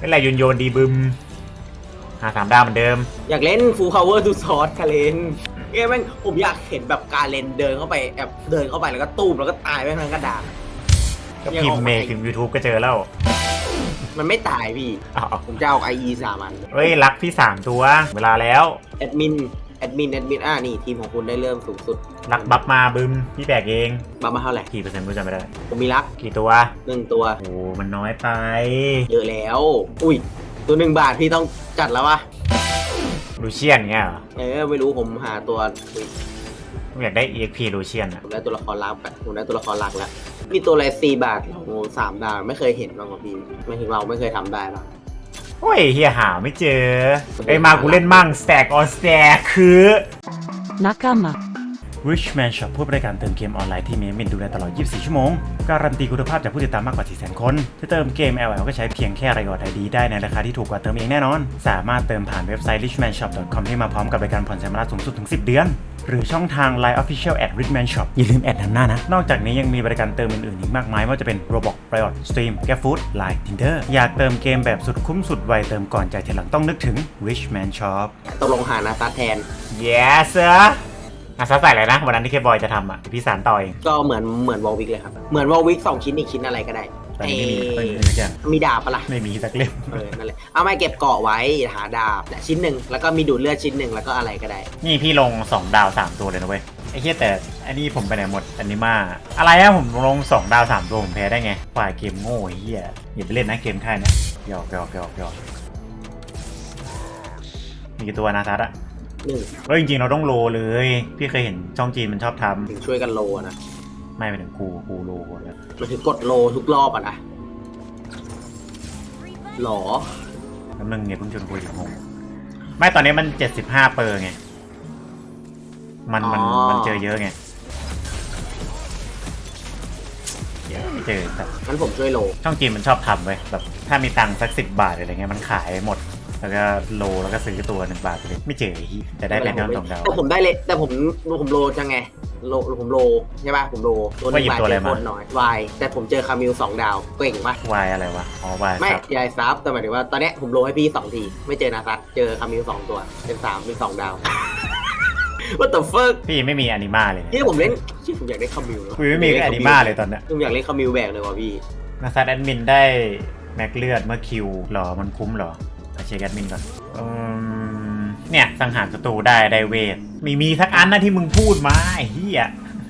เป็นไรยุนโยนดีบึมหาสามดาวเหมือนเดิม อยากเล่น full power to sword คาเลนเอ้ยแม่งผมอยากเห็นแบบการเลนเดินเข้าไปแอบเดินเข้าไปแล้วก็ตูมแล้วก็ตายแม่งทั้งกระดานก็ยังพิมออกพ์มาเมย์ถึง YouTube ก็เจอแล้ว มันไม่ตายพี่ อ้าวผมจะเอา IE สามันเฮ้ยรักพี่สามตัว เวลาแล้ว แอดมิน แอดมินแอดมินอ่านี่ทีมของคุณได้เริ่มสูงสุดรักบัฟมาบึมพี่แบกเองบัฟมาเท่าไหร่กี่เปอร์เซ็นต์ไม่รู้จำไม่ได้ ผมมีรักกี่ตัวหนึ่งตัว โอ้มันน้อยไป เยอะแล้ว อุ้ย ตัวหนึ่งบาทพี่ต้องจัดแล้ววะลูเชียนเงี้ยเหรอเออไม่รู้ผมหาตัวอุ๊ยผมอยากได้ EXP ลูเชียนอะผมได้ตัวละครลับอะผมได้ตัวละครหลักแล้วมีตัวอะไรสี่บาทเราสามดาวไม่เคยเห็นบ้างเหรอพี่ไม่ถึงเราไม่เคยทำได้หรอก โอ้ยเฮียหาไม่เจอไอ้ยมากูเล่นมั่ง Stack on Stack คือ仲間 Richman Shop ผู้บริการเติมเกมออนไลน์ที่มีมินดูแลตลอด 24 ชั่วโมง การันตีคุณภาพจากผู้ติดตามมากกว่า 400,000 คนจะเติมเกม LL ก็ใช้เพียงแค่รายอดไอดีได้ในราคาที่ถูกกว่าเติมเองแน่นอน สามารถเติมผ่านเว็บไซต์ richmanshop.com ที่มาพร้อมกับบริการผ่อนชำระสูงสุดถึง 10 เดือน หรือช่องทาง Line Official at Richman Shop อย่าลืมแอดนำหน้านะ นอกจากนี้ยังมีบริการเติมอื่นๆอีกมากมายไม่ว่าจะเป็น Roblox Riot Stream g a f o o d Line Tinder อยากเติมเกมแบบสุดคุ้มสุดไวเติมก่อนจ่ายทีหลังต้องนึกถึง Richman Shop ตกลงหานาซัดแทน Yes sir อาซาใส่อะไรนะ วันนั้นที่เคบอยจะทำอะพี่สารต่อเองก็เหมือนเหมือนวอลวิกเลยครับ เหมือนวอลวิกสองชิ้นอีกชิ้นอะไรก็ได้ แต่เอไม่มีไม่มีสักอย่างมีดาบปะล่ะไม่มีสักเล่มเออนั่นแหละเอามาเก็บเกาะไว้หาดาบและชิ้นหนึ่งแล้วก็มีดูดเลือดชิ้นหนึ่งแล้วก็อะไรก็ได้ นี่พี่ลง 2 ดาว 3 ตัวเลยนะเว้ยไอ้เหี้ยแต่อันนี้ผมไปไหนหมดอันนี้มาอะไรอะผมลง 2 ดาว 3 ตัวผมแพ้ได้ไงฝ่ายเกมโง่ไอ้เหี้ยอย่าไปเล่นนะเกมค่ายเนี่ยหยอกหยอกหยอกหยอกมีกี่ตัวนะทัศน์อะหนึ่งเฮ้ยจริงๆเราต้องโลเลย พี่เคยเห็นช่องจีนมันชอบทถึงช่วยกันโลนะำ ไม่ไปถึงกูกูโลคนแล้วมันถึงกดโลทุกรอบอะนะหรอน้ำหนึ่งเนี่ยเพิ่งชวนคุยถึงงงไม่ตอนนี้มัน75เปอร์ไง มันมันอ๋อมันเจอเยอะไงเยอะไม่เจอแต่งั้นผมช่วยโลช่องจีนมันชอบทำไว้ยแบบถ้ามีตังค์สักสิบบาทอะไรเงี้ยมันขายหมด แล้วก็โลแล้วก็ซื้อตัวหนึ่งบาทไปเลยไม่เจอไอ้เหี้ยแต่ได้เป็นน้ำสองดาว แต่ผมได้เลย แต่ผมผมโลจังไงโลผมโลใช่ป่ะผมโลตัวหนึ่งว่าหยิบบาทตัวอะไรเจอมา คนน้อยวายแต่ผมเจอคามิลสองดาวเก่งปะวายอะไรวะอ๋อวายไม่ครับยายซับแต่หมายถึงว่าตอนเนี้ยผมโลให้พี่สองที ไม่เจอนาซัตเจอคามิลสองตัว เป็นสามเป็นสองดาว What the fuck พี่ไม่มีอนิมาเลยเนี่ยที่ผมเล่นที่ผมอยากได้คามิลคุยไม่มีอนิมาเลยตอนเนี้ยผมอยากเล่นคามิลแบกเลยว่ะพี่ นาซาแอดมินได้แม็กเลือดเมื่อคิวหรอมันคุ้มหรอมา เช็คแอดมินก่อนอืมเนี่ยสังหารศัตรูได้ได้เวทมีมีสักอันนะที่มึงพูดมาไอ้เหี้ย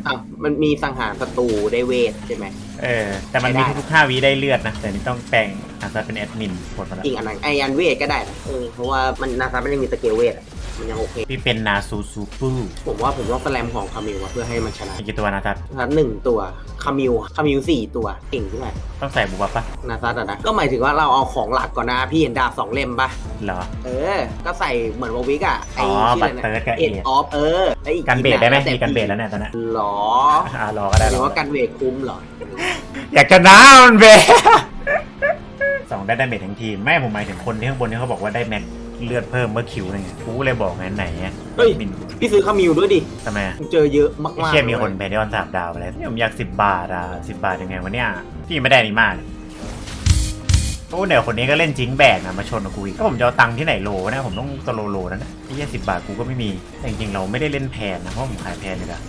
อะมันมีสังหารศัตรูได้เวทใช่ไหม เออ แต่มันมีได้ ทุกๆห้าวิได้เลือดนะ แต่นี่ต้องแปลงอาจจะเป็นแอดมินกดมาแล้วจริงอันนั้นไออันเวทก็ได้นะเออเพราะว่ามันนาซัตมันยังมีสเกลเวทอะ มันยังโอเคพี่เป็นนาซูซูปูผมว่าผมต้องสแลมของคามิลอะเพื่อให้มันชนะมีกี่ตัวนะทัศน์นาซัตหนึ่งตัวคามิลคามิลสี่ตัวเก่งใช่ไหมต้องใส่บุบับปะนาซัตอะนะก็หมายถึงว่าเราเอาของหลักก่อนนะพี่เห็นดาบสองเล่มปะเหรอเออ ก็ใส่เหมือนวอลวิกอะไออ๋อชื่ออะไรบัตเตอร์กับเอ็ดเอ็ดออฟเออแล้วอีกกันเบสได้ไหมแต่มีกันเบสแล้วเนี่ยตอนเนี้ยหรออ่ารอก็ได้หรือรอว่ากันเบสคุ้มเหรออยากจะน้ามันเบสสองได้ดาเมจทั้งทีมไม่ผมหมายถึงคนที่ข้างบนที่เขาบอกว่าได้แม็ก เลือดเพิ่มเมื่อคิวอะไรเงี้ยกูก็เลยบอกไงไหนไงเฮ้ยมินพี่ซื้อคามิลด้วยดิทำไมอะเจอเยอะมากไอ้ๆเชี่ยมีคนเลยแพนดิออนสามดาวไปแล้วเนี่ยผมอยากสิบบาทอะสิบบาทยังไงวะเนี่ยพี่ไม่ได้นี่มากโอ้เดี๋ยวคนนี้ก็เล่นจิงแบกนะมาชนกับกูอีกก็ผมจะเอาตังค์ที่ไหนโลวะเนี่ยผมต้องตะโลโลนั่นนะไอ้เหี้ยสิบบาทกูก็ไม่มีแต่จริงๆเราไม่ได้เล่นแพนนะเพราะผมขายแพนเลยอะ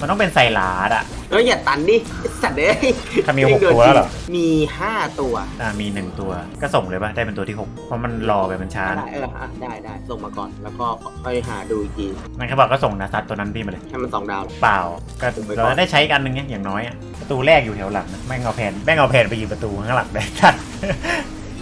มันต้องเป็นไซลาดอะเอ้ยอย่าตันดิไอ้สัตว์เอ้ยคามิลหกตัวแล้วเหรอ มีห้าตัวอ่ามีหนึ่งตัวก็ส่งเลยปะได้เป็นตัวที่หกเพราะมันรอไปมันช้าได้นะเอออะได้ได้ส่งมาก่อนแล้วก็ค่อยหาดูอีกทีมันเขาบอกก็ส่งนะซัดตัวนั้นพี่มาเลย ให้มันสองดาว เปล่าก็ส่งไปก่อนเราได้ใช้กันหนึ่งเนี่ยอย่างน้อยอะประตูแรกอยู่แถวหลังนะแม่งเอาแผนแม่งเอาแผนไปยืนประตูข้างหลังได้ทัด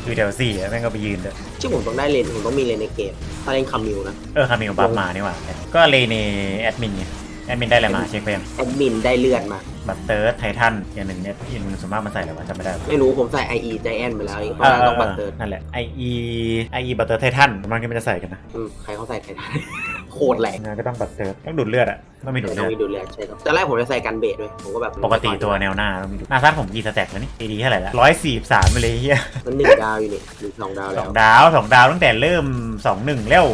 อยู่แถวสี่อะแม่งก็ไปยืนเลยชื่อผมต้องได้เลนผมต้องมีเลนในเกมถ้าเล่นคามิลนะเออคามิลบัฟมานี่หว่าก็เลเนแอดมินไง แอดมินได้อะไรมาเช็คไปยังแอดมินได้เลือดมาบัตเตอร์ไททันอย่างหนึ่งเนี่ยอีกหนึ่งส่วนมากมันใส่อะไรวะจำไม่ได้ไม่รู้ผมใส่ IE Giant ไปแล้วเพเอราะอว่าเอต้องอบัตเตอร์นั่นแหละ IE IE บัตเตอร์ไททันมันก็ไม่จะใส่กันนะอืมใครเขาใส่ไททันโคตรแรงงานก็ต้องบัตเตอร์ต้องดูดเลือดอะต้องมีดูดต้เลืองอดมีดูเลือดใช่ครับตอนแรกผมจะใส่กันเบสด้วยผมก็แบบปกติตัวแนวหน้าต้องมีดูดหน้าซัดผมกี่สแต็กแล้วนี่ AD เท่าไหร่ละร้อยสี่สามไปเลยเฮียมันหนึ่งดาวอยู่นี่หรือสองดาวสแล้อวงดาวสองดาวตั้งแต่เริ่มสองหนึ่งแล้ว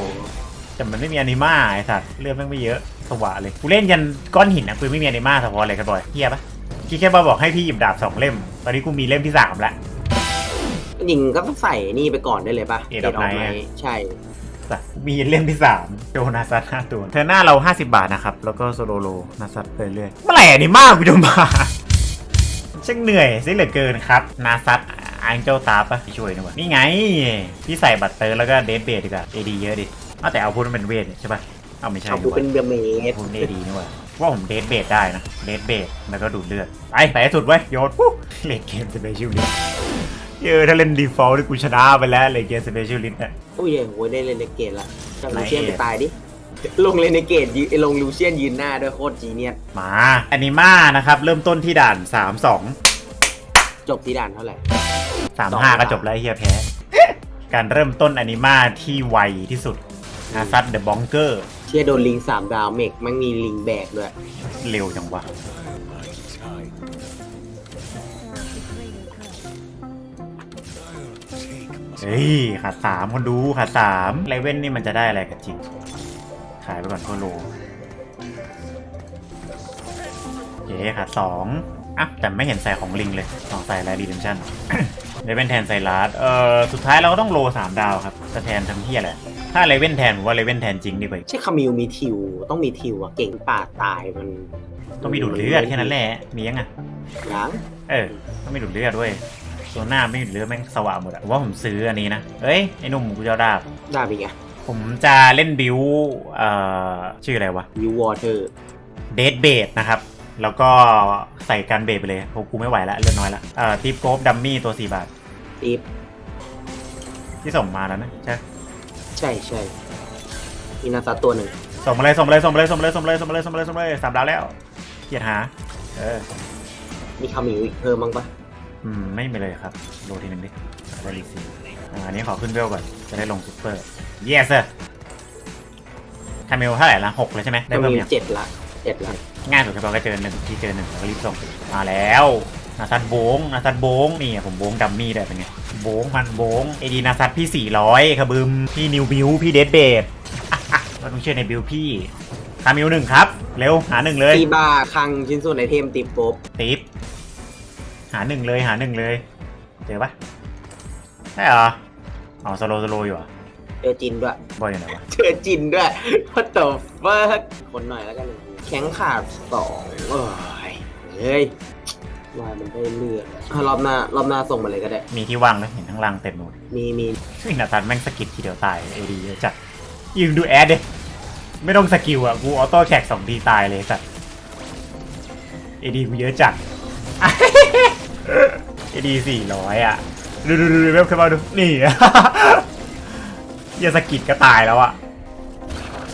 แต่มันไม่มีอนิมาไอ้สัตว์เลือดแม่งไม่เยอะ สวะเลย กูเล่นยันก้อนหินนะกูไม่มีอนิมาสปอร์เลยครับบอยเฮียปะพี่แค่มาบอกให้พี่หยิบดาบสองเล่ม ตอนนี้กูมีเล่มที่สามแล้วรจริงก็ต้องใส่นี่ไปก่อนได้เลยปะ Aid of Night ไใช่สัตว์มีเล่มที่ 3โจนาซัตห้าตัว เธอหน้าเรา 50 บาทนะครับ แล้วก็โซโลโลนาซัตไปเรื่อยเมื่อไหร่อันนี้มากกูจะมาช่างเหนื่อยซิเหลือเกินครับนาซัตอังเจ้าตาปะไปช่วยหน่อยนี่ไง พี่ใส่บัตรเตอร์แล้วก็เดทเบดดีกว่าเอดีเยอะดิเอาแต่เอาพูดมันเป็นเวทนี่ใช่ปะ เอาไม่ใช่เอาดีกูกว่าเป็นเบอร์เมดพูดเอดีนี่หว่าว่าผมเดทเบดได้นะเดทเบดแล้วก็ดูดเลือดไปไปให้สุดไว้ยโยนปุ๊บเลดเกมสเปเชียลลิสเออถ้าเล่นดีฟอลต์กูชนะไปแล้วเลดเกมสเปเชียลลิสเนี่ยอุ้ยโว้ยได้เลนในเกตละจับไหนลูเชียนเอไปตายดิลงเลนในเกตยืนลงลูเชียนยืนหน้าด้วยโคตรจีเนียสมาอนิมานะครับ เริ่มต้นที่ด่าน 3 2 จบที่ด่านเท่าไหร่3 5 ก็จบแล้วไอ้เฮียแพ้การเริ่มต้นอนิมาที่ไวที่สุดอาซัดเดอะบองเกอร์เชียโดนลิงสามดาวเมกมันมีลิงแบกด้วย เร็วจังวะเฮ้ยขาดสามคนดูขาดสามเลเว่นนี่มันจะได้อะไรกับจริง ขายไปก่อนโคโลเย้ขาดสองอะแต่ไม่เห็นใส่ของลิงเลยลองใส่แล้วดีเดมชั่นเลเว่นแทนใส่ลาร์ดเอ่อ สุดท้ายเราก็ต้องโลสามดาวครับจะแทนทำเฮียแหละไร ถ้าเลเว่นแทนผมว่าเลเว่นแทนจริงดีกว่าใช่คามิวมีทิว ต้องมีทิวอะเก่งป่าตายมันต้องมีดูดเลือดแค่นั้นแหละ มียังอะยังเออต้องมีดูดเลือดด้วยโซน่าไม่มีดูดเลือดแม่งสว่างหมดอะผมว่าผมซื้ออันนี้นะเอ้ยไอ้หนุ่มกูจะเอาดาบได้ไปไงผมจะเล่นบิวเอ่อชื่ออะไรวะวิววอเตอร์เดดเบดนะครับแล้วก็ใส่กันเบดไปเลยเพราะกูไม่ไหวละเลือดน้อยละเอ่อทิปโกฟดัมมี่ตัว4บาทอีฟที่ส่งมาแล้วนะใช่ ใช่ใช่อินาซาตัวหนึ่งส่งมาเลยส่งมาเลยส่งมาเลยส่งมาเลยส่งมาเลยส่งมาเลยส่งมาเลยส่งมาเลยสามดาวแล้วเกียรติหา เออ มีคามิวอีกเพิ่มบ้างปะอืม ไม่มีเลยครับโลทีหนึ่งดิได้ลีซีอ่าอันนี้ขอขึ้นเวลก่อน จะได้ลงซุปเปอร์ yes sir คาเมลเท่าไหร่ละหกเลยใช่ไหมได้คาเพิ่มมิวยังเจ็ดละเจ็ดละง่ายสุดครับเราก็เจอหนึ่งที่เจอหนึ่งแล้วก็รีบส่งมาแล้ว นาซัดโบงนาซัดโบงนี่อะผมโบงดัมมี่ได้เป็นไงโบงมันโบงเอดีนาซัดพี่ 400ครับบึมพี่นิวบิวพี่เดดเบดเราต้องเชื่อในบิวพี่คามิลหนึ่งครับ เร็วหาหนึ่งเลยตีบาคังชิ้นส่วนไอเทมติดปุ๊บติ๊บหาหนึ่งเลยหาหนึ่งเลย เจอปะใช่เหรออ๋อสโลสโลอยู่เหรอะเจอจินด้วยบอยอยู่ไหนวะเจอจินด้วย What the fuck คนหน่อยแล้วกันแข็งขาดสองโอ้ยเฮ้ย ว่ามันได้เลือดอะรอบหน้ารอบหน้าส่งมาเลยก็ได้ มีที่ว่างไหมเห็นทั้งรังเต็มหมดมีมีซึ่งนาตันแม่งสกิดทีเดียวตายเอดีเยอะจัดยิงดูแอดเดไม่ต้องสกิลอะกูออโต้แท็กสองทีตายเลยสัตว์เอดีกูเยอะจัดเอดีสี่ร้อยอะ ดูดูดูดูเว็บขึ้นมาดู นี่เหี้ยสกิดก็ตายแล้วอะ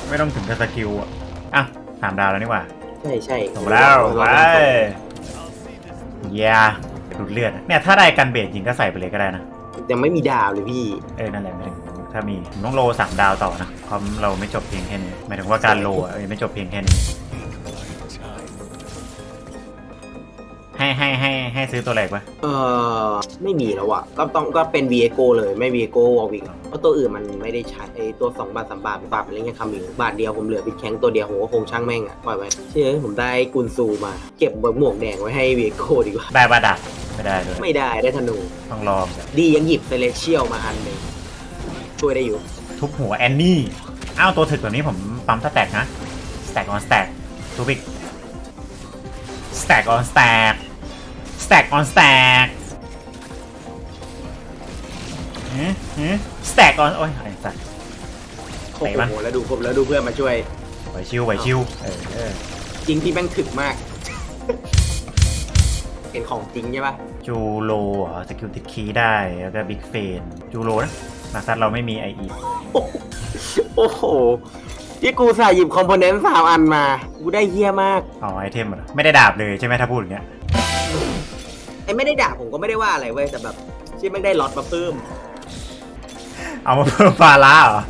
ไม่ต้องถึงกับสกิลอะอะสามดาวแล้วนี่หว่า ใช่ใช่จบแล้วรไป อบหน้าส่งเยียดูดเลือดอะเนี่ยถ้าได้กันเบสยิงก็ใส่ไปเลยก็ได้นะ ยังไม่มีดาวเลยพี่ เออนั่นแหละไม่ถึงถ้ามีผมต้องโลสามดาวต่อนะเพราะเราไม่จบเพียงแค่นี้หมายถึงว่าการโลอะเออไม่จบเพียงแค่นี้ ให้ให้ให้ให้ซื้อตัวแรกปะเออไม่มีแล้วอะก็ต้องก็เป็น v ีโกเลยไม่ v ีโกวอลวิกเพราะตัวอื่นมันไม่ได้ใช้ไอตัว2บาท3บาทบาทมันเล่นแค่คำมิวบาทเดียวผมเหลือบิดแข็งตัวเดียวผมก็คงช่างแม่งอะปล่อยไว้เชื่อผมได้กุนซูมา เก็บหมวกแดงไว้ให้ v ีโกดีกว่า ได้ปะดักไม่ได้เลยไม่ได้ได้ธนู ต้องลองแบบดียังหยิบเซเลเชียลมาอันหนึ่งช่วยได้อยู่ ทุบหัวแอนนี่ อ้าวตัวถึกแบบนี้ผมปั๊มสแต็กนะสแต็กออนสแต็กทูบิกสแต็กออนสแต็กสแต็กออนสแต็ก สแต็กออนโอ้ยไอ้สัสโอ้ไหนวะโหแล้วดูครบแล้วดูเพื่อนมาช่วย ไหวชิวไหวชิวเออเออจริงที่แม่งถึกมาก เป็นของจริงใช่ปะจูโรเหรอสกิลติดคีย์ได้ แล้วก็บิ๊กเฟนจูโรนะนาซัดเราไม่มีไออีโอ้โหที่กูใส่หยิบคอมโพเนนต์สามอันมา กูได้เยี่ยมาก อ๋อไอเทมเหรอไม่ได้ดาบเลยใช่ไหมถ้าพูดอย่างเงี้ย ไอ้ไม่ได้ด่าผมก็ไม่ได้ว่าอะไรเว้ยแต่แบบที่ไม่งได้ล็อตมาเพิ่มเอามาเพิ่มฟาร่าเหรอ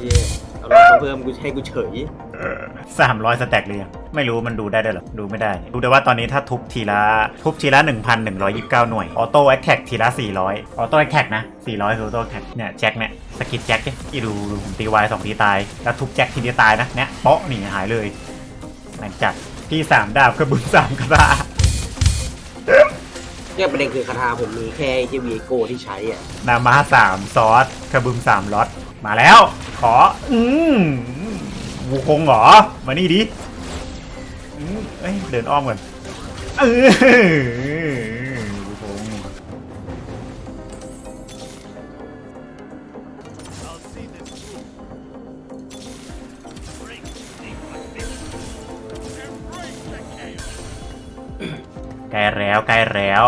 เย่เอาล็อตมาเพิ่มกูให้กูเฉยสามร้อยสแต็กเลยยังไม่รู้มันดูได้ด้วยเหรอ ดูไม่ได้ ดูแต่ว่าตอนนี้ถ้าทุบทีละ ทุบทีละ 1,129 หน่วย ออโต้แอคแท็กทีละ 400 ออโต้แอคแท็กนะ 400คือออโต้แอคแท็กเนี่ยแจ็คเนี่ยสกิดแจ็คเนี่ยอีดูดูผมตีวายสองทีตาย แล้วทุบแจ็คทีเดียวตายนะเนี่ยเปาะหนีหายเลย หลังจากพี่สามดาบกระบุนสามกระดาไอ เนี่ยประเด็นคือคาถาผมมีแค่ไอ้วีโกที่ใช้อะนามาสามซอสกระบึมสามล็อตมาแล้ว ขอ อืมวูคงเหรอ มานี่ดิอืมเอ้ยเดินอ้อมก่อนเออ ใกล้แล้วใกล้แล้ว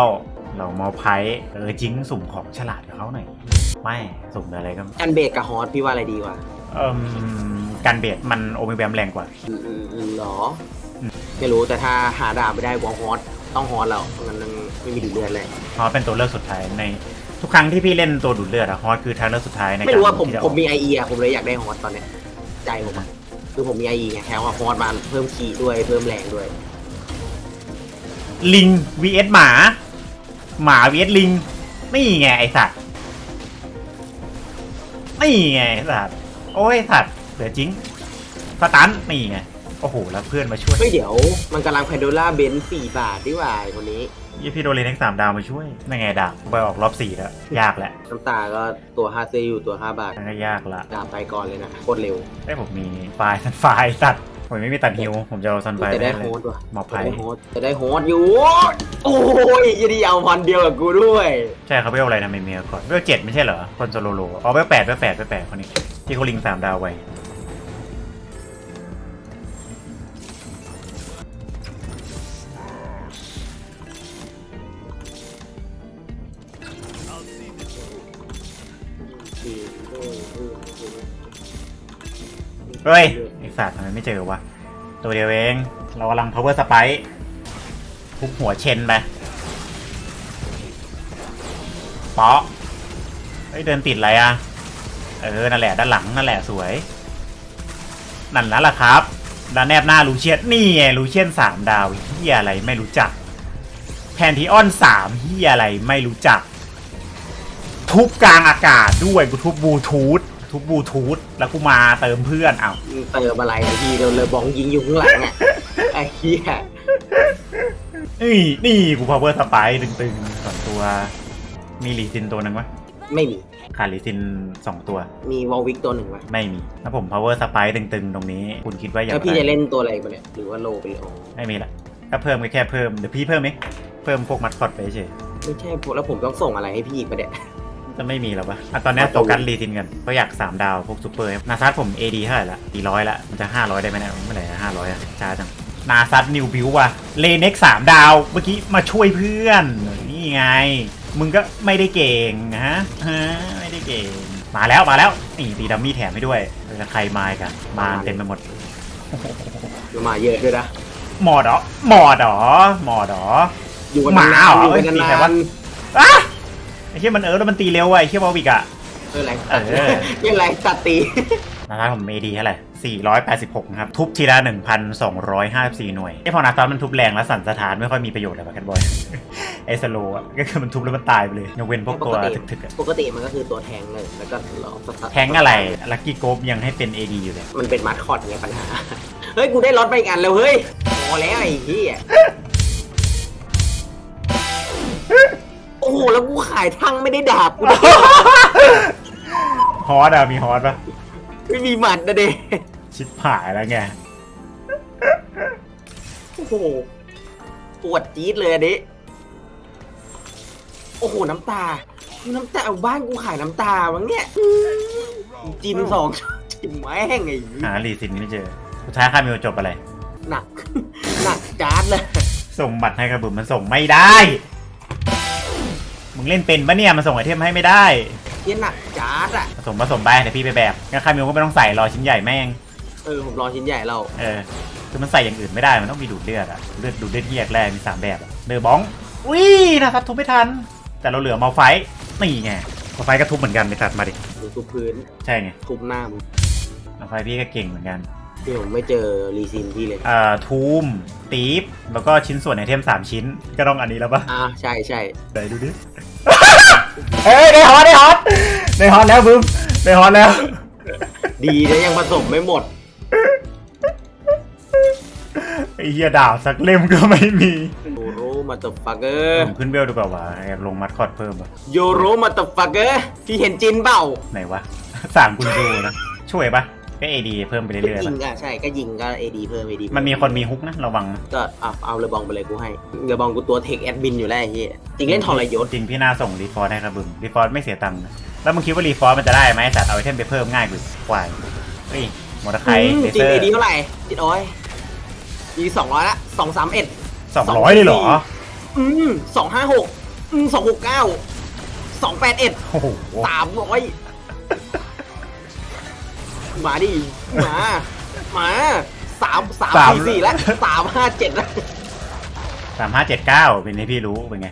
เรามาไพ่เออจริงสุ่มของฉลาดกับเขาหน่อยไม่สุ่มอะไรก็กันเบรกกับฮอตพี่ว่าอะไรดีกว่าเอ่มการเบสมันโอเมแบมแรงกว่าอืมอืมอืมเหรออไม่รู้แต่ถ้าหาดาบไม่ได้วอลฮอตต้องฮอตแล้วงั้นยังไม่มีดูดเลือดเลยฮอตเป็นตัวเลือกสุดท้ายในทุกครั้งที่พี่เล่นตัวดูดเลือดอะฮอตคือทางเลือกสุดท้ายในไม่รู้ว่าผมที่จะอผอกมมีไอเอะผมเลยอยากได้ฮอตตอนเนี้ยใจผมอะคือผมมีไอเอไงแถวว่าฮอตมาเพิ่มขีดด้วยเพิ่มแรงด้วย ลิง vs หมา หมา vs ลิง นี่ไงไอสัตว์ นี่ไงไอ้สัตว์ โอ้ยสัตว์เหลือจริงสตันนี่ไง โอ้โห แล้วเพื่อนมาช่วยไม่เดี๋ยวมันกำลังแพนโดล่าเบนซ์สี่บาทดีกว่าไอ้คนนี้ยี่พี่โดนเลนทั้งสามดาวมาช่วยนั่นไงดาบไปออกรอบสี่แล้ว ยากแหละน้ำตาก็ตัวห้าซื้ออยู่ตัวห้าบาทนั่นก็ยากละดาบไปก่อนเลยนะโคตรเร็วไอ้ยผมมีไฟล์ซันไฟล์สัตว์ ผมไม่มีตัดฮิว ผมจะเอาซันไฟล์จะไปได้เลโฮยสต์ว่ะหมอไผ่จะได้โฮสต์จะได้โฮสต์อยู่ โอ้ยยัดีเอาพันเดียวกับกูด้วย ใช่เขาเวลอะไรนะเมเมียก่อนเวลเจ็ดไม่ใช่เหรอ คนโซโลโลอ๋อเวลแปดเวลแปดเวลแปดคนนี้ ที่เขาลิงสามดาวไว้เฮ้ยไอ สัตว์ทำไมไม่เจอวะตัวเดียวเอง เรากำลัง power spike ทุบหัวเชนไปเปาะเฮ้ยเดินติดอะไรอะ เออ นั่นแหละ ด้านหลัง นั่นแหละสวย นั่นแล้วล่ะครับด้านแนบหน้าลูเชียนนี่ไงลูเชียนสามดาวเฮียอะไรไม่รู้จัก แพนทีออนสามเฮียอะไรไม่รู้จัก ทุบกลางอากาศด้วยกูทุบบลูทูธ ทุบบลูทูธแล้วกูมาเติมเพื่อนอ้าวเติมอะไรไอ้พี่เราเลยบองยิงอยู่ข้างหลังอะไอ้เหี้ยนี่นี่กู power spike ตึงๆสองตัว มีลีซินตัวหนึ่งวะไม่มีขาดลีซินสองตัว มีวอลวิกตัวหนึ่งวะไม่มีถ้าผม power spike ตึงๆตรงนี้ คุณคิดว่าอย่างแล้วไรพี่จะเล่นตัวอะไรมาเนี่ยหรือว่าโลไปเลยอ๋อไม่มีละก็เพิ่มก็แค่เพิ่มเดี๋ยวพี่เพิ่มไหมเพิ่มพวกมัดคอดไปเฉยไม่ใช่พวกแล้วผมต้องส่งอะไรให้พี่อีกปะเนี่ย จะไม่มีหรอวะอะตอนนี้โฟกัสลีซินกันก็อยาก 3 ดาวพวกซูเปอร์นาซัสผม AD เท่าไหร่ละกี่ร้อยละมันจะ 500 ได้ไหมเนี่ยเมื่อไหร่ห้าร้อยอะช้าจังนาซัสนิวบิวว่ะเลเน็กสามดาวเมื่อกี้มาช่วยเพื่อน นี่ไง มึงก็ไม่ได้เก่งนะฮะฮะไม่ได้เก่ง มาแล้วมาแล้วนี่ตีดัมมี่แถมให้ด้วยแล้วใครมาอีกัน มาเต็มไปหมดมาเยอะด้วยนะหมอดเหรอหมอดเหรอหมอดเหรออยู่กันหมานาเหรอนๆอยู่กันเอ้ยตีใครนาวะนอะ ไอ้เชี่ยมันเออแล้วมันตีเร็วว่ะไอ้เชี่ยวอลวิกอะๆเออแรงเออยังไรตัดตีนาซาผมเอดีเท่าไหร่486นะครับ ทุบทีละ 1,254 หน่วยไอ้พอนาซามันทุบแรงแล้วสั่นสถานไม่ค่อยมีประโยชน์เลยว่ะแคทบอย ไอ้สโลว์อะก็คือมันทุบแล้วมันตายไปเลยยกเว้นพวกตัวถึกๆอะปกติมันก็คือตัวแทงเลย แล้วก็รอสตาร์ทแทงอะไรลักกี้โกบยังให้เป็น AD อยู่เลยมันเป็นมาร์คอตไงปัญหา เฮ้ย กูได้รถไปอีกอันแล้วเฮ้ยพอแล้วไอ้เหี้ย โอ้โหแล้วกูขายทั้งไม่ได้ดาบกูด้วยฮอตอะมีฮอตปะไม่มีหมัดนะเด้ชิบหายแล้วไงโอ้โหปวดจี๊ดเลยอันนี้โอ้โหน้ำตา น้ำตาเอาบ้านกูขายน้ำตาวังเนี่ยจินสองจินแม่งไอ้เหี้ยหาลีซินไม่เจอสุดท้ายข้ามิวจบอะไร หนัก หนักจานเลย ส่งบัตรให้กระบุมมันส่งไม่ได้ มึงเล่นเป็นปะเนี่ยมันส่งไอเทมให้ไม่ได้เหี้ยหนักจานอะผสมผสมไปเดี๋ยวพี่ไปแบบงั้นข้ามิวก็ไม่ต้องใส่รอชิ้นใหญ่แม่ง เออผมรอชิ้นใหญ่เราเออคือมันใส่อย่างอื่นไม่ได้มันต้องมีดูดเลือดอะเลือดดูดเลือดที่แยกแรกมีสามแบบอะเดอบ้องอุ้ยนะครับทุบไม่ทัน แต่เราเหลือมาไฟท์นี่ไงมาไฟท์ก็ทุบเหมือนกันไปตัดมาดิดูทุบพื้นใช่ไงทุบหน้ามึงมาไฟท์พี่ก็เก่งเหมือนกันที่ผมไม่เจอรีซินพี่เลยเอ่อทูมตีฟแล้วก็ชิ้นส่วนไอเทมสามชิ้น ก็ต้องอันนี้แล้วปะอ่าใช่ใช่ไหนดูดิ เอ้ยได้ฮอตได้ฮอตได้ฮอตแล้วบึ้มได้ฮอตแล้ว ดีนะยังผสมไม่หมด ไอ้เหี้ยดาบสักเล่มก็ไม่มีโอโรมามาตฟักเกอร์ผมขึ้นเวลดูเปล่าวะอยากลงมัดคอดเพิ่มอะโยโรมาตฟักเกอร์พี่เห็นจินเปล่าไหนวะ สามคุณดูนะ ช่วยปะ ก็เอดีเพิ่มไปเรื่อยๆยิปะงอะใช่ก็ยิงก็เอดีเพิ่มเอดีมันมีคนมีฮุกนะระวังนะก็เอาเอาเรือบองไปเลยกูให้เรือบองกูตัวเทคแอดมินอยู่แล้วไอ้เหี้ยจริงเล่นทรยศจริงพี่น่าส่งรีฟอร์ให้กระบึมรีฟอร์ไม่เสียตังค์นะแล้วมึงคิดว่ารีฟอร์มันจะได้ไหมแต่เอาไอเทมไปเพิ่มง่ายกว่าเฮ้ยมอเตอร์ไซอืค์มเลจริเซงอเอร์ดีเท่าไหร่จิตอ้อยยีสองร้อยละสองสามเอ็ดสองร้อยเลยเหรอ อืมสองห้าหกอืมสองหกเก้าสองแปดเอ็ดโอ้โหสามร้อย มาดิมามาสามสาม สี่สี่แล้วสามห้าเจ็ดแล้วสามห้าเจ็ดเก้าเป็นให้พี่รู้เป็นไง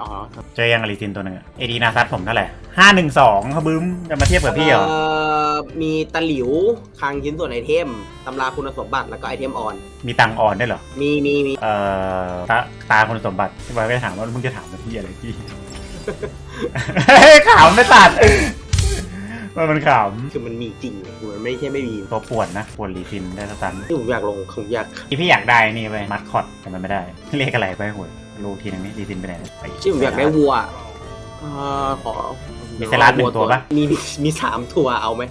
อ๋อเจอยังอลิซินตัวหนึ่งเอดีนาซัดผมเท่าไหร่ห้าหนึ่งสองครับบึ้มจะมาเทียบกับพี่เหรอเอ่อมีตะหลิวคลังชิ้นส่วนไอเทมตำราคุณสมบัติแล้วก็ไอเทมออน มีตังค์อ่อนได้วยเหรอ มีมีมีเอ่อตาตาคุณสมบัติที่ว่าไปถามว่ามึงจะถามพี่อะไรพี่ขำไม่ตัด ว่ามันขคือมันมีจริงคือมันไม่ใช่ไม่มีำตัวปวดนะปวดรีซินได้สตันที่ผมอยากลงผมอยากที่พี่อยากได้นี่ไปมัดคอดแต่มันไม่ได้เรียกอะไรไปหวยรูทีนึงนี่รีซินไปไหนไปที่ผมอยากได้วัวเอ่อขอมีเซรัสหนึ่งตัวปะมีมีมีสามตัวเอาไหม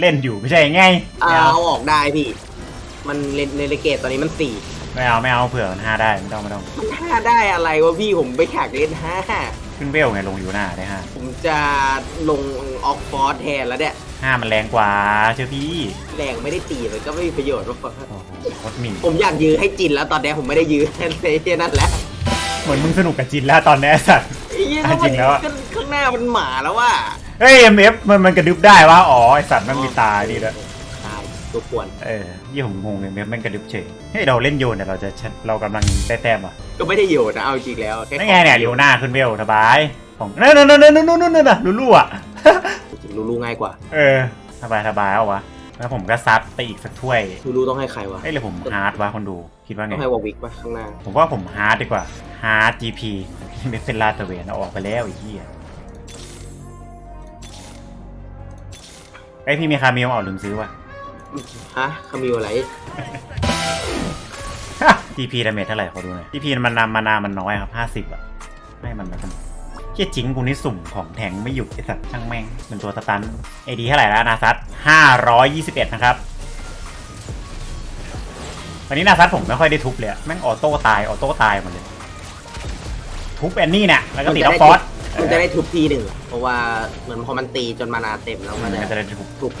เล่นอยู่ไม่ใช่ไงเอาไม่เอาออกได้พี่ มันเลนในเลเกตตอนนี้มันสี่ไม่เอาไม่เอาเผื่อมันห้าได้ไม่ต้องไม่ต้องมันห้าได้อะไรวะพี่ผมไปอยากเล่นห้า ขึ้นเวลไงลงอยู่หน้าได้ห้าผมจะลงออกฟอร์สแทนแล้วเนี่ยห้ามันแรงกว่าเชื่อพี่แรงไม่ได้ตีเลยก็ไม่มีประโยชน์หรอกโอ้โหโคตรหมิ่นผมอยากยื้อให้จินแล้วตอนนี้ผมไม่ได้ยื้อเลยแค่นั้นแหละเหมือนมึงสนุกกับจินแล้วตอนนี้ไอ้สัตว์ ไอ้เหี้ยอะจริงแล้วอะข้างข้างหน้ามันหมาแล้วว่า เฮ้ย MF มันมันกระดึบได้วะอ๋อไอสัตว์มันมีตาดีด้วย ตายตัวป่วนเออยี่ผมงง MF มันกระดึบเฉยเฮ้ยเราเล่นโยนเนี่ยเราจะชนะเรากำลังได้แต้มอะก็ไม่ได้โยนนะเอาจริงแล้วแค่นั่นไงเนี่ยเลียวหน้าขึ้นเวลสบายของนั่นนั่นนั่นนั่นนั่นนั่นนั่นลูลูอะจริงลูลูง่ายกว่า เออสบายสบายเอาวะแล้วผมก็ซัดไปอีกสักถ้วยลูลูต้องให้ใครวะเอ้ยหรือผมฮาร์ดวะคนดูคิดว่าต้ไงองให้วอลวิกปะข้างหน้าผมว่าผมฮาร์ดดีกว่าฮาร์ด GP พี่เมสเซนลาตะเวนเอาออกไปแล้วไอ้เหี้ยไอยพี่มีคาเมลเอาลืมซื้อว่ะ ฮะคามิวอะไร TP ดาเมจเท่าไหร่ขอดูหน่อย TP มันนำมานามันน้อยครับห้าสิบอะให้มันแล้วกันเฮียจิงกูนี่สุ่มของแทงไม่หยุดไอสัตว์ช่างแม่งเป็นตัวสตัน AD เท่าไหร่แล้วนาซัตห้าร้อยยี่สิบเอ็ดนะครับ วันนี้นาซัตผมไม่ค่อยได้ทุบเลยอะแม่งออโต้ตายออโต้ตายหมดเลย ทุบแอนนี่เนี่ยแล้วก็ติดอัพฟอส มันจะได้ทุบทีหนึ่งเพราะว่าเหมือนพอมันตีจนมานาเต็มแล้วมัมันนก็จะจะได้ทุบทุบ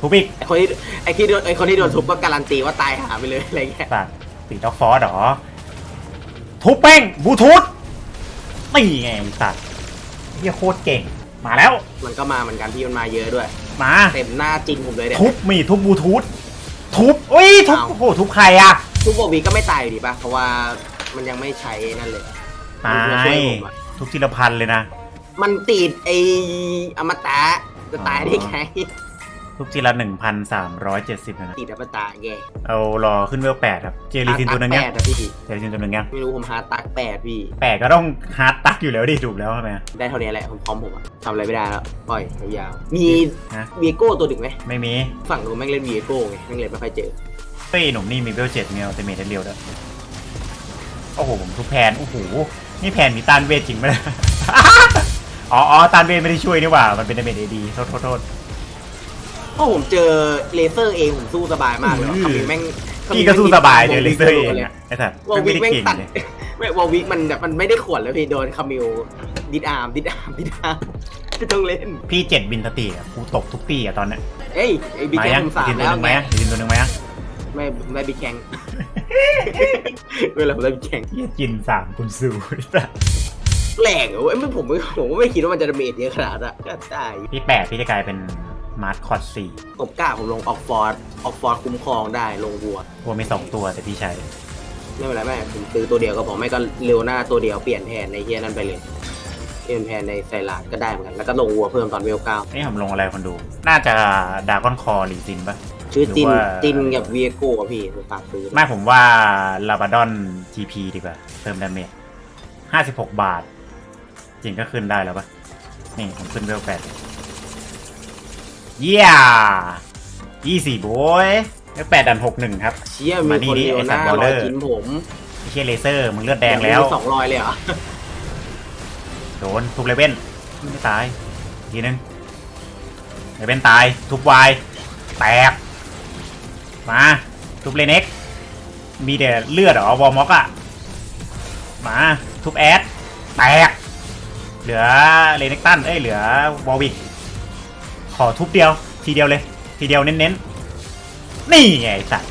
ทุบอีกไอคนที่ไอที่โดนไอคนที่โดนทุบก็การันตีว่าตายหาไปเลยอะไรเงี้ยสัตว์ติดอัพฟอสเหรอ ทุบแป้งบลูทูธนี่ไงไอ้สัตว์เฮียโคตรเก่ง มาแล้ว มันก็มาเหมือนกันที่มันมาเยอะด้วย มา เต็มหน้าจินผมเลยเนี่ย ทุบมีทุบบลูทูธทุบอุ้ยทุบอ้าว โอ้โหทุบใครอะทุบวอลวิกก็ไม่ตายอยู่ดีปะเพราะว่ามันยังไม่ใช้นั่นเลยตามันช่วย ยผมอะ ทุบทีละพันเลยนะ มันติดไออมตะจะตายได้ไงทุบทีละหนึ่งพันสามร้อยเจ็ดสิบนะติดอมตะแกเอารอขึ้นเวลแปดครับ เจลิซินตัวหนึงแปยังดอะพี่เจลิซินตัวหนึงยังไม่รู้ผมหาตักแปดพี่แปดก็ต้องฮาร์ดตักอยู่แล้วดิถูกแล้วใช่ไหมได้เท่านี้แหละผมพร้อมผมอะทำอะไรไม่ได้แล้วปล่อยยาวๆมีฮะวีโก้ตัวหนึ่งไหมไม่มีฝั่งนู้นแม่งเล่นวีโก้ไงแม่งเล่นไม่ค่อยเจอเฮ้ยหนุ่มนี่มีเวลเจ็ดมีอัลเตเมทได้เร็วด้วยโอ้โหผมทุบแพนโอ้โห นี่แพนมีต้านเวทจริงไหมเนี่ยอ๋ออ๋อต้านเวทไม่ได้ช่วยนี่หว่า มันเป็นดาเมจเอดีโทษโทษโทษเพราะผมเจอเลเซอร์เองผมสู้สบายมากเลยอืมคามิแม่งคามิพี่ก็สู้สบายเจอเลเซอร์เองเลยอะไอ้สัตว์วอลไม่วิกได้แม่งเก่งตัดเลยไม่วอลวิกมันแบบมันไม่ได้ขวนแล้วพี่โดนคามิลดิดอาร์มดิดอาร์มดิดอาร์มไม่ต้องเล่น พี่เจ็ดบินสติอะกูตกทุกปีอะตอนเนี้ยเอ้ยไอ้บิ๊กมาแคยังผมสามทีมตัวแล้หวนึ่งไหมไงอะทีมตัวหนึ่งไหมอะ ไม่ผมได้บิ๊กแคงเวลาผมได้บิ๊กแคงเฮียจินสามคุณซูไอ้สัตว์แหลกเหรอเว้ยไม่ผมไม่ผมก็ไม่คิดว่ามันจะดาเมจเยอะขนาดนั้นอะก็ได้พี่แปดพี่จะกลายเป็นมาร์ทคอร์ดสี่ผมกล้าผมลงออกฟอร์ดออกฟอร์ดคุ้มครองได้ลงวัววัวมีสองตัวแต่พี่ใช้ไม่เป็นไรแม่ผมซื้อตัวเดียวก็พอไม่ก็เร็วหน้าตัวเดียวเปลี่ยนแทนในเฮียนั่นไปเลยเปลี่ยนแทนในไซรัสก็ได้เหมือนกันแล้วก็ลงวัวเพิ่มตอนเวลเก้านี่ผมลงอะไรคนดู น่าจะดากอนคอรีซินปะ ชื่อจินหรือว่าจินกับเวียโก้อะพี่ผมฝากซื้อไม่ผมว่าลาบาดอน GP ดีกว่า เติมดาเมจห้าสิบหกบาท จริงก็ขึ้นได้แล้วปะนี่ผมขึ้นเวลแปดเยี่ยยี่สี่โบยเวลแปดดันหกหนึ่งครับ เชี่ยมามีนี่คนดิเร็วไอ้หสัตน้าว์บอลรเลออร์จินผมไอ้คียเลเซอร์ มึงเลือดแดงแล้วสองรอยเลยเหรอโดน ทุบเลเว่นไม่ตายอีกทีนึงเลเว่นตาย ทุบวาย แตก มาทุบเลเน็กมีแต่เลือดเหรอวอลม็อกอะมาทุบแอดแตกเหลือเลเน็กตันเอ้ยเหลือวอลวิกขอทุบเดียว ทีเดียวเลย ทีเดียวเน้นๆนี่ไงไอ้สัตว์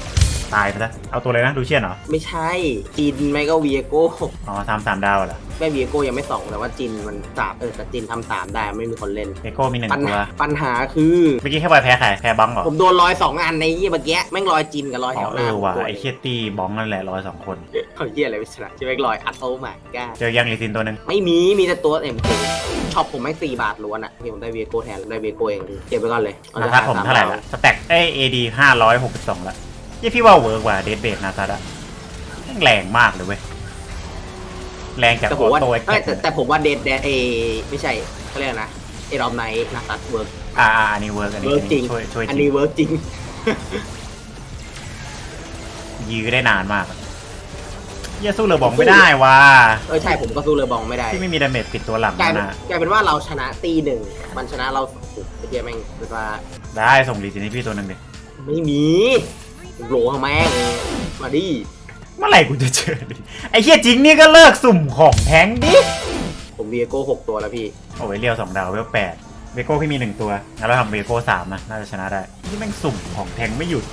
ตายไปซะเอาตัวเลยนะดูเชียนเหรอไม่ใช่จินไม่ก็วีโก้อ๋อทำสามดาวเหรอ แม่วีโก้ยังไม่สองแต่ว่าจินมันสามเออแต่จินทำสามได้ไม่มีคนเล่นเอโก้มีหนึ่งปัญตัวหาปัญหาคือเมื่อกี้แค่บอยแพ้ใครแพ้บังเหรอผมโดนรอยสองอันในยี่เมื่อกี้แม่งรอยจินกับรอยอ๋แถอวหเอน้าอว่ะผมโดนไอเคียตี้บ้องนั่นแหละร้อยสองคน เขาเยี่ยอะไรไม่ชนะใช่ไหมรอยอัดโอ้มาก้า เจอยังลีซินตัวหนึ่งไม่มีมีแต่ตัวเอ็มช็อปผมไม่สี่บาทล้วนอะที่ผมได้วีโก้แทนได้วีโก้เองเก็บไปก่อนเลยนาซัดผมเท่าไหร่ละสแต็กเอ้เอดีห้าร้อยหกสิบสองละยี่พี่ว่าเวิร์กว่ะเดดเบดนาซัดอะแม่งแรงมากเลยเว้ย แรงจากแต่อผมอว่าโต้เอ็กเอ้ยแท็แต่กแต่ผมว่าเดดเดเอไม่ใช่เขาเรียกอะไรนะเอรอมไนท์นักตัดเวิร์ก อ่าอ่าอันนี้เวิร์กอันนี้เวิร์กจริงช่วยช่วยจอันรินี้งเวิร์กจริง ยื้อได้นานมากอะเหี้ยสู้เรือบองไม่ได้ว่ะเออใช่ผมก็สู้เรือบองไม่ได้ที่ไม่มีดาเมจปิดตัวหลังกลายเป็นนะกลายเป็นว่าเราชนะตีหนึ่งมันชนะเราสองไอ้เหี้ยแม่งเป็นว่าได้ส่งลีซินให้พี่ตัวหนึ่งดิไม่มีโหลแม่งมาดิ เมื่อไหร่กูจะเจอดิไอ้เฮียจริงนี่ก็เลิกสุ่มของแทงดิ ผมวีโก้หกตัวแล้วพี่ โอ้ยเรียวสองดาวเวลแปดเวโก้พี่มีหนึ่งตัว งั้นเราทำเวโก้สามนะ น่าจะชนะได้ที่แม่งสุ่มของแทงไม่หยุด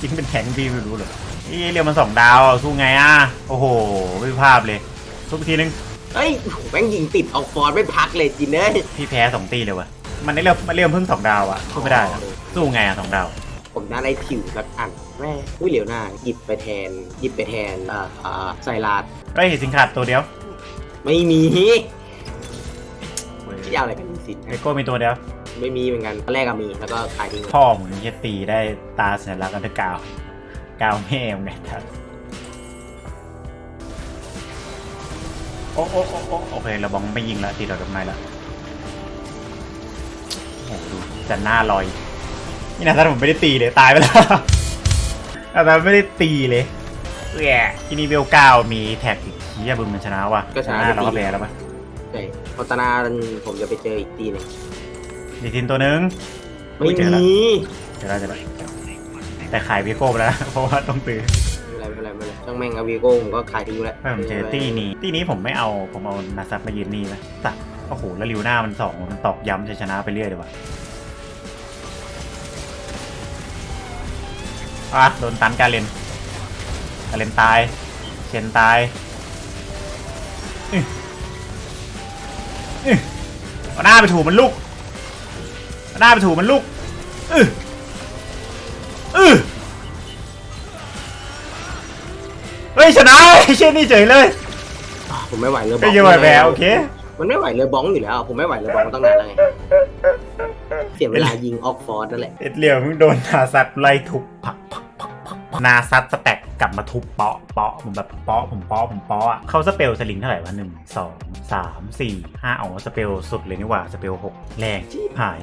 จริงเป็นแทงพี่ไม่รู้เลยไอ้เรียวมันสองดาวสู้ไงอะ โอ้โห ไม่มีภาพเลยทุกทีนึง เฮ้ยแม่งยิงติดเอาฟอร์ดไม่พักเลยจินเอ้ยพี่แพ้สองตีเลยวะมันได้เรียวมันเรียวเพิ่งสองดาวอะสู้ไม่ได้อะสู้ไงอะสองดาว ผมน่าได้ผิวสักอันแม่อุ้ยเหลียวหน้าหยิบไปแทนหยิบไปแทนอ่าอ่าไซรัสก็เห็นสิงขาดตัวเดียวไม่มีเว้ยที่เอาอะไรกันสิเวโก้มีตัวเดียว ไม่มีเหมือนกันตอนแรกก็มีแล้วก็ขายทิ้งพ่อมึงจะตีได้ตาสัญลักษณ์อันเดอร์กาวกาวแม่มึงไงทัดโอ้โอ้โอ้โอ้โอเคเราบองไม่ยิงแล้วตีดอกดอกไม้แล้วโอ้โหดูจันหน้าลอย นี่นะท่านผมไม่ได้ตีเลยตายไปแล้วอาจารย์ไม่ได้ตีเลยแหละที่นี่เวลเก้ามีแท็กอีกทียบึงมันชนะว่ะก็ชนะหน้าเราก็แพ้แล้วปะใช่พัฒนาผมจะไปเจออีกตีหนึงดีทินตัวหนึงไม่เจอละมีเดี๋ยวเราจะไปแต่ขายวีโก้ไปแล้วเพราะว่าต้องซื้อไม่เป็นไรไม่เป็นไรไม่เป็นไรช่างแม่งเอาวีโก้ผมก็ขายทิ้งแล้วไม่ผมเจอตี้นี้ตี้นี้ผมไม่เอาผมเอานาซับมายืนนี่นะตัดโอ้โหแล้วริวหน้ามันสองมันตอกย้ำจะชนะไปเรื่อยเลยว่ะ อะโดนตันการเลนการเลนตายเชนตายอื้ออื้อเอาหน้าไปถูมันลูกเอาหน้าไปถูมันลูกอืออือเฮ้ยชนะไอ้เช่นนี่เฉยเลยผมไม่ไหวเลยบก็อกยังไหวแพ้โอเคมันไม่ไหวเลยบ้องอยู่แล้ว ผมไม่ไหวเลยบ้องตั้งนานแล้วไงเสียเวลายิงออกฟอร์ดนั่นแหละเอ็ดเหลียวมึงโดนนาซัดไล่ทุบผักผักผักผักผัก นาซัดสแต็กกลับมาทุบเปาะเปาะผมแบบเปาะผมเปาะผมเปาะอะเขาสเปลสลิงเท่าไหร่วะหนึ่งสองสามสี่ห้าอ๋อสเปลสุดเลยนี่หว่าสเปลหกแรงจี้หาย